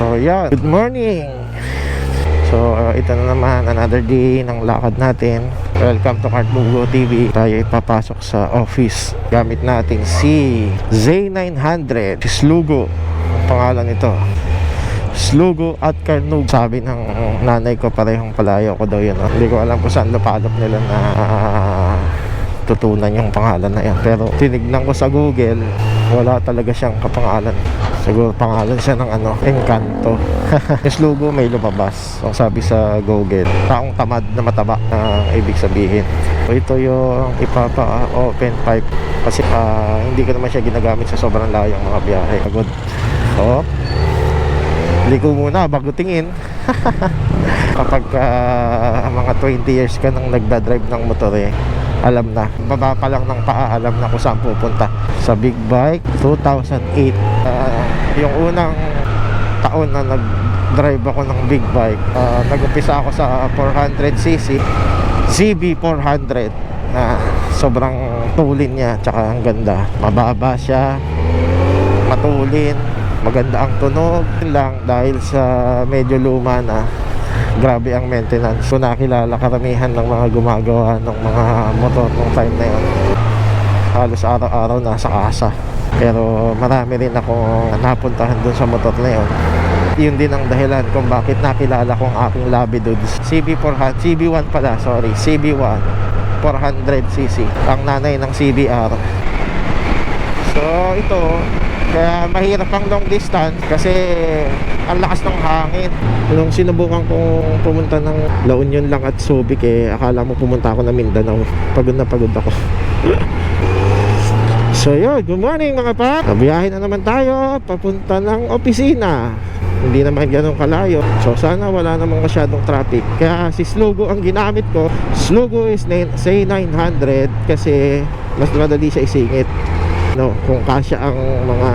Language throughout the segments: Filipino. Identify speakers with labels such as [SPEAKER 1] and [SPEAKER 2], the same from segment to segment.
[SPEAKER 1] So yeah, good morning! So uh, ito na naman another day ng lakad natin. Welcome to Cartlugo TV Tayo ipapasok sa office. Gamit natin si Z900 Si Slugo. Ang pangalan nito. Slugo at Carnug Sabi ng nanay ko parehong palayo ko daw yun no? Hindi ko alam kung saan lupalop nila na ah, tutunan yung pangalan na yan Pero tinignan ko sa Google Wala talaga siyang kapangalan Siguro pangalan siya ng ano, Encanto. Yung logo may lumabas. Ang sabi sa Google, taong tamad na mataba ang ibig sabihin. So ito yung ipapa-open pipe kasi ah, hindi ko naman siya ginagamit sa sobrang layong mga biyahe. Pagod. So, liko muna bago tingin. Kapag ah, mga 20 years ka nang nagdadrive ng motor eh, alam na. Baba pa lang ng paa, alam na kung saan pupunta. Sa big bike, 2008. ah, yung unang taon na nag-drive ako ng big bike, ah, nag-umpisa ako sa 400cc, CB 400 na sobrang tulin niya, tsaka ang ganda. Mababa siya, matulin, maganda ang tunog lang dahil sa medyo luma na grabe ang maintenance so nakilala karamihan ng mga gumagawa ng mga motor nung time na yun. Halos araw-araw nasa kasa pero marami rin ako napuntahan dun sa motor na yun. Yun din ang dahilan kung bakit nakilala kong aking labi dudes. CB400 CB1 pala sorry. CB1 400cc ang nanay ng CBR so ito kaya mahirap ang long distance kasi ang lakas ng hangin. Nung sinubukan kong pumunta ng La Union lang at Subic eh, akala mo pumunta ako ng Mindanao. Pagod na pagod ako. so yun, good morning mga pap. Kabiyahin na naman tayo papunta ng opisina. Hindi naman ganun kalayo. So sana wala namang masyadong traffic. Kaya si Slugo ang ginamit ko. Slugo is na- say 900 kasi mas madali siya isingit no kung kasya ang mga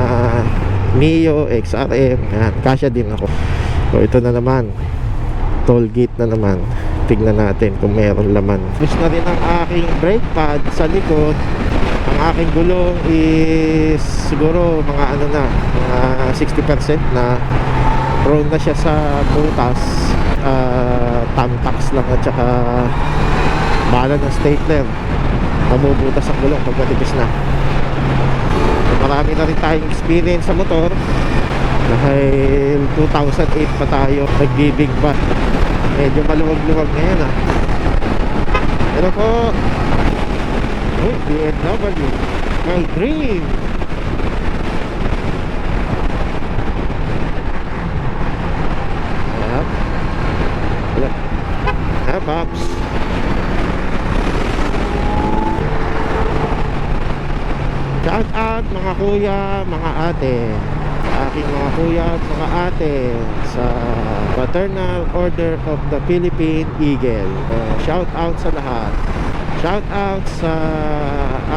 [SPEAKER 1] Mio, XRM yan, kasya din ako. So ito na naman. Toll gate na naman. Tignan natin kung meron laman. Push na rin ang aking brake pad sa likod. Ang aking gulong is siguro mga ano na mga 60% na. Prone na siya sa butas. Uh, tamtax lang at saka bala ng stapler. Mabubutas ang gulong pag matipis na marami na rin tayong experience sa motor. Dahil 2008 pa tayo nagbibig ba? Medyo maluwag-luwag ngayon ah. Pero po oh, BMW my dream Ayan. Ayan. Ah, Pops. Shout out mga kuya, mga ate. Aking mga kuya at mga ate sa Fraternal Order of the Philippine Eagle. Uh, shout out sa lahat. Shout out sa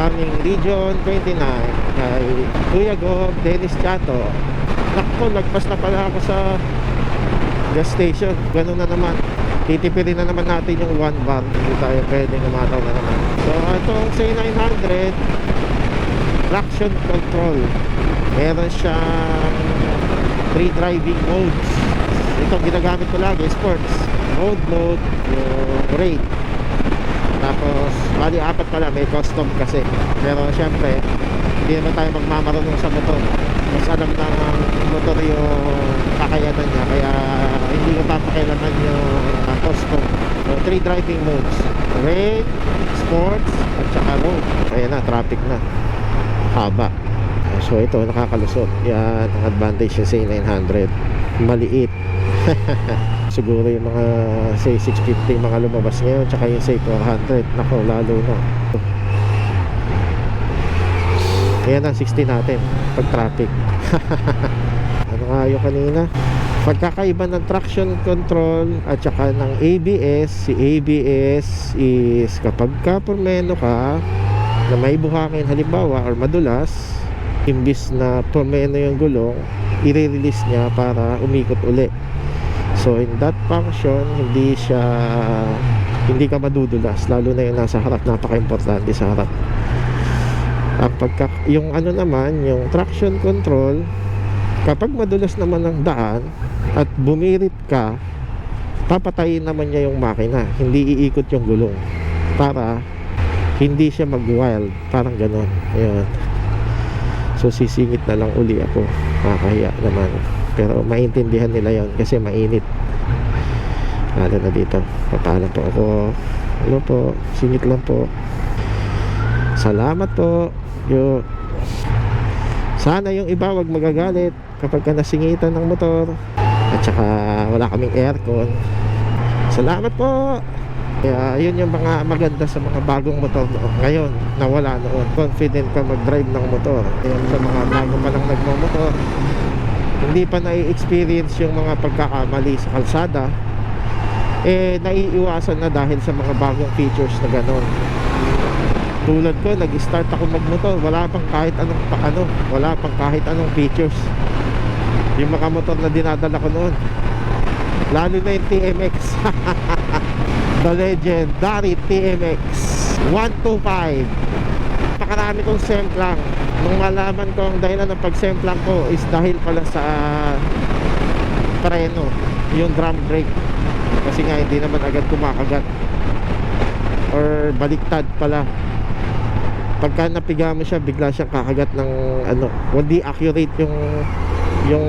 [SPEAKER 1] aming Region 29 kay Kuya Gob, Dennis Chato. Nakpo, nagpas na pala ako sa gas station. Ganun na naman. Titipirin na naman natin yung 1 bar hindi tayo pwedeng umataw na naman. So itong C900 traction control. Meron siyang free driving modes. Ito ginagamit ko lagi sports. Road mode yung raid. Tapos bali apat pala may custom kasi. Pero syempre hindi naman tayo magmamarunong sa motor. Mas alam ng motor yung kakayanan niya kaya hindi ko papakailangan yung uh, custom. So three driving modes. Raid sports at saka road. Ayan na traffic na haba. So ito nakakalusot. Yan ang advantage sa C900 maliit. Siguro yung mga say 650 mga lumabas ngayon tsaka yung say 400 nako lalo na. Yan ang 60 natin pag traffic. Ano nga yung kanina? Pagkakaiba ng traction control at saka ng ABS si ABS is kapag ka pormeno ka na may buhangin halimbawa or madulas imbis na pormeno yung gulong i-release niya para umikot uli so in that function hindi siya hindi ka madudulas lalo na yung nasa harap napaka importante sa harap Ang pagka, yung ano naman, yung traction control, kapag madulas naman ang daan at bumirit ka, papatayin naman niya yung makina. Hindi iikot yung gulong para hindi siya mag-wild. Parang ganon. Ayun. So sisingit na lang uli ako. Nakakahiya naman. Pero maintindihan nila yon kasi mainit. Lalo na dito. Papaalam po ako. Ano po? Singit lang po. Salamat po. Yo. Sana yung iba wag magagalit kapag ka nasingitan ng motor. At saka wala kaming aircon. Salamat po. Kaya yun yung mga maganda sa mga bagong motor noon. Ngayon, nawala noon. Confident ka mag-drive ng motor. Ayun sa mga bago pa lang nagmamotor. Hindi pa na-experience yung mga pagkakamali sa kalsada. Eh, naiiwasan na dahil sa mga bagong features na ganon. Tulad ko, nag-start ako magmotor. Wala pang kahit anong pa, ano, wala pang kahit anong features. Yung mga motor na dinadala ko noon. Lalo na yung TMX. The legendary TMX 125 Napakarami kong semplang Nung malaman ko ang dahilan ng pagsemplang ko is dahil pala sa preno yung drum brake kasi nga hindi naman agad kumakagat. Or baliktad pala. Pagka napiga mo siya bigla siyang kakagat ng ano hindi accurate yung yung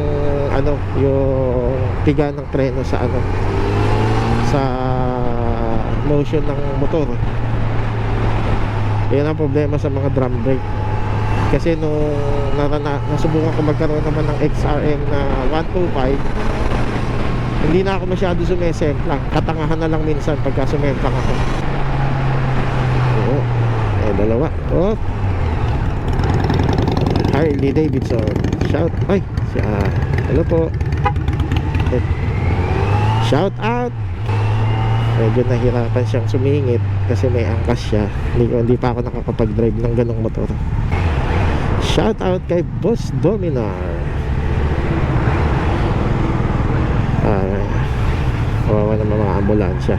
[SPEAKER 1] ano yung piga ng preno sa ano sa motion ng motor. Yan ang problema sa mga drum brake. Kasi nung narana, nasubukan ko magkaroon naman ng XRM na 125 hindi na ako masyado sumesemplang katangahan na lang minsan pagka sumemplang ako. Oo. Eh dalawa. Oh. Harley Davidson shout ay siya hello po. Eh, shout out medyo nahirapan siyang sumingit kasi may angkas siya. Hindi, ko- hindi pa ako nakakapag-drive ng ganong motor. Shout out kay Boss Dominar. Ah, kawawa naman mga ambulansya.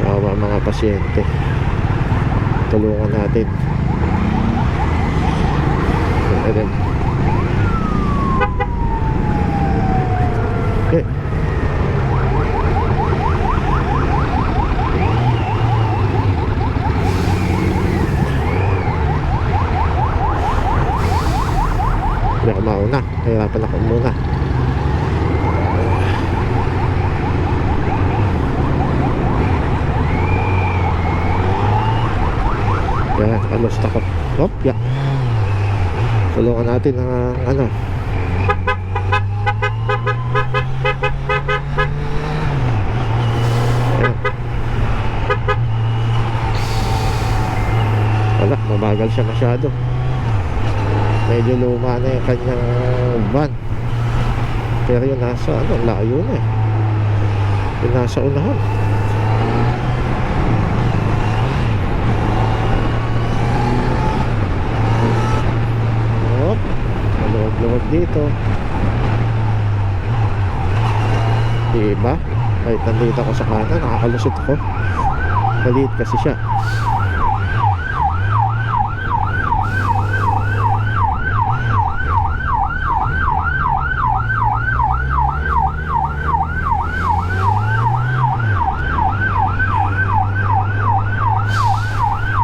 [SPEAKER 1] Kawawa mga pasyente. Tulungan natin. And then okay Hindi ako mauna. Nahirapan ako muna. Yan, almost ako. Hop, ya. Tulungan natin ang ano. Wala, mabagal siya masyado. Medyo luma na yung kanyang van. Pero yung nasa ano layo na eh. Yung nasa unahan maluwag-luwag dito. Diba? Kahit nandito ako sa kanan nakakalusot ako. Maliit kasi siya.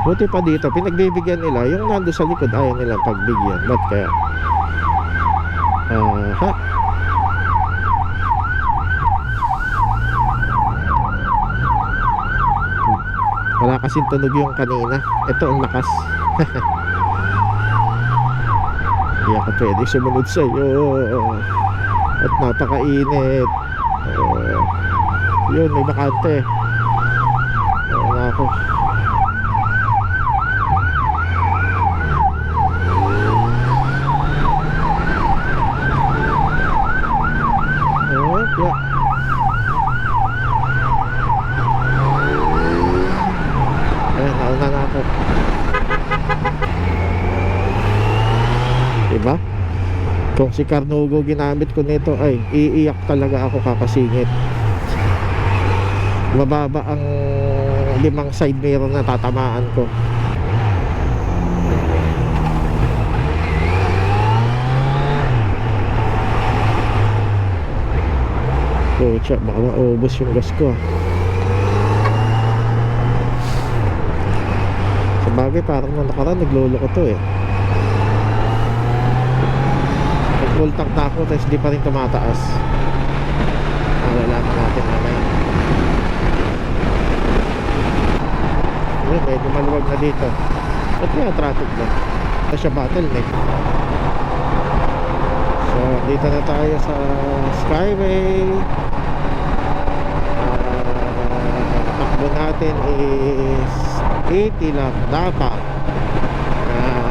[SPEAKER 1] Buti pa dito, pinagbibigyan nila. Yung nando sa likod ayaw nilang pagbigyan. Ba't kaya? Ah, ha? Wala kasing tunog yung kanina. Ito ang lakas. Hindi ako pwede sumunod sa iyo. At napakainit. Oh, yun, may bakante. kung si Carnugo ginamit ko nito. Ay iiyak talaga ako kakasingit. Mababa ang limang side mirror na tatamaan ko. Pucha, baka maubos yung gas ko ah. Sa bagay, parang nung nakaraan, naglolo ko to eh. Nag-full tank na ako, tapos di pa rin tumataas. Malalaman natin mamaya. Yun, medyo maluwag na dito. Ba't kaya traffic na? Ito siya bottleneck. So, dito na tayo sa Skyway. Ah, takbo natin is 80 lang dapat. Ah,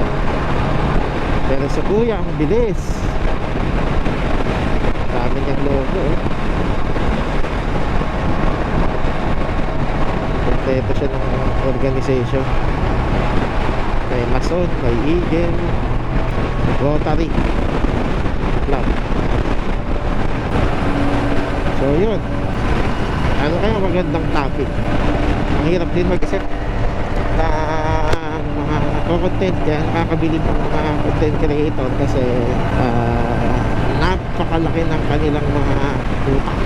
[SPEAKER 1] pero sa kuya, ang bilis. Dami niyang logo. eh. Kompleto siya ng organization. May Mason, may Eagle, Rotary Club. So yun. Ano kaya magandang topic? Ang hirap din mag-isip mga content yan, nakakabili ng mga content creator kasi ah, napakalaki ng kanilang mga utak.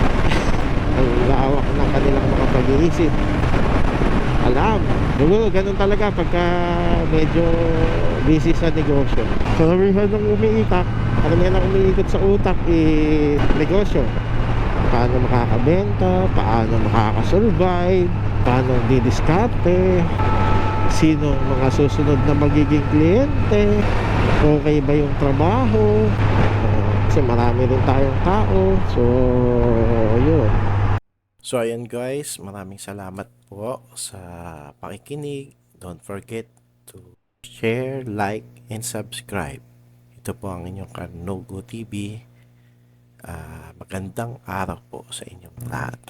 [SPEAKER 1] Ang lawak ng kanilang mga pag-iisip alam. Siguro ganun talaga pagka medyo busy sa negosyo. Karamihan ng umiitak, karamihan ng umiikot sa utak eh, negosyo. Paano makakabenta, paano makakasurvive, paano didiskarte, sino mga susunod na magiging kliyente, okay ba yung trabaho, Ah, kasi marami rin tayong tao. So, yun. So ayan guys, maraming salamat po sa pakikinig. Don't forget to share, like, and subscribe. Ito po ang inyong Carnogo TV. Ah, magandang araw po sa inyong lahat.